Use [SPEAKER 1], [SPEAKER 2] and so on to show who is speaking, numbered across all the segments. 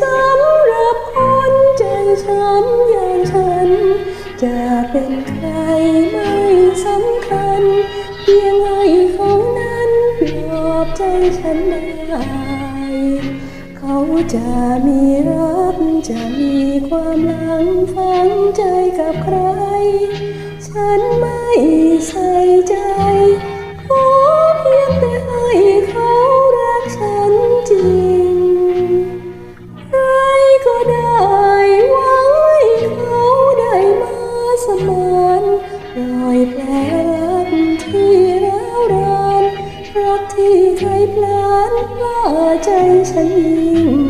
[SPEAKER 1] สำหรับคนใจช้ำอย่างฉัน จะเป็นใครไม่สำคัญ เพียงให้เขานั้นปลอบใจฉันได้ เขาจะมีรักจะมีความหลังฝังใจกับใคร ใจฉันยิ่ง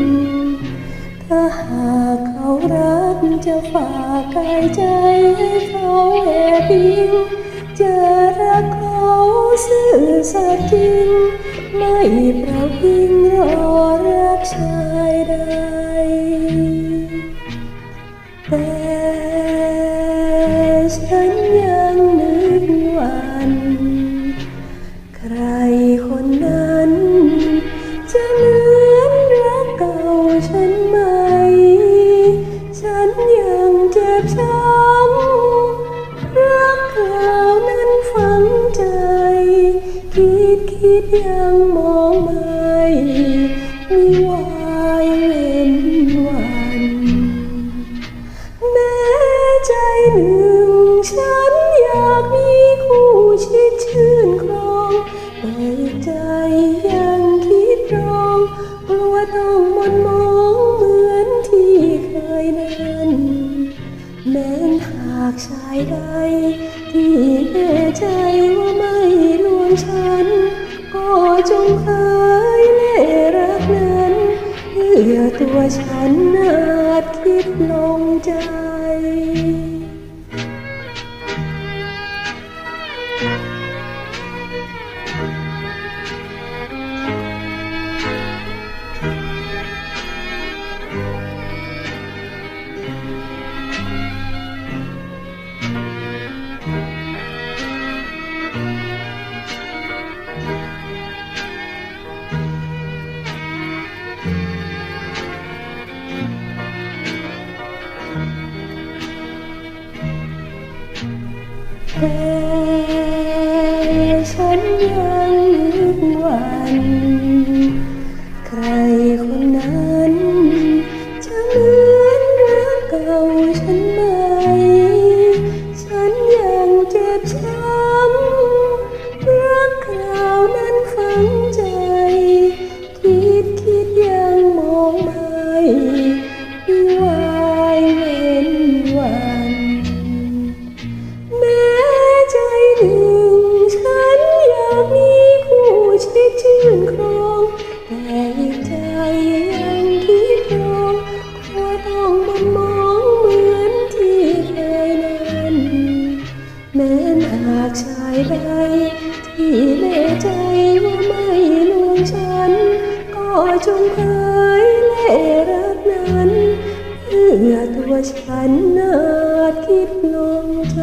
[SPEAKER 1] ถ้าหากเขารักจะฝากกายใจให้เขาแอบยิงจะรักเขาซื่อสัตย์จริง ไม่เปล่าพิงรอ ยังมองไม่มีวายเล่นวันแม้ใจหนึ่งฉันอยากมีคู่ชิดชื่อ ว่าฉันอาจคิดลงใจ ฉันยังนึกวัน ใครคนนั้นจะเหมือนรักเก่าฉัน ตัวฉันนาคิดลงใจ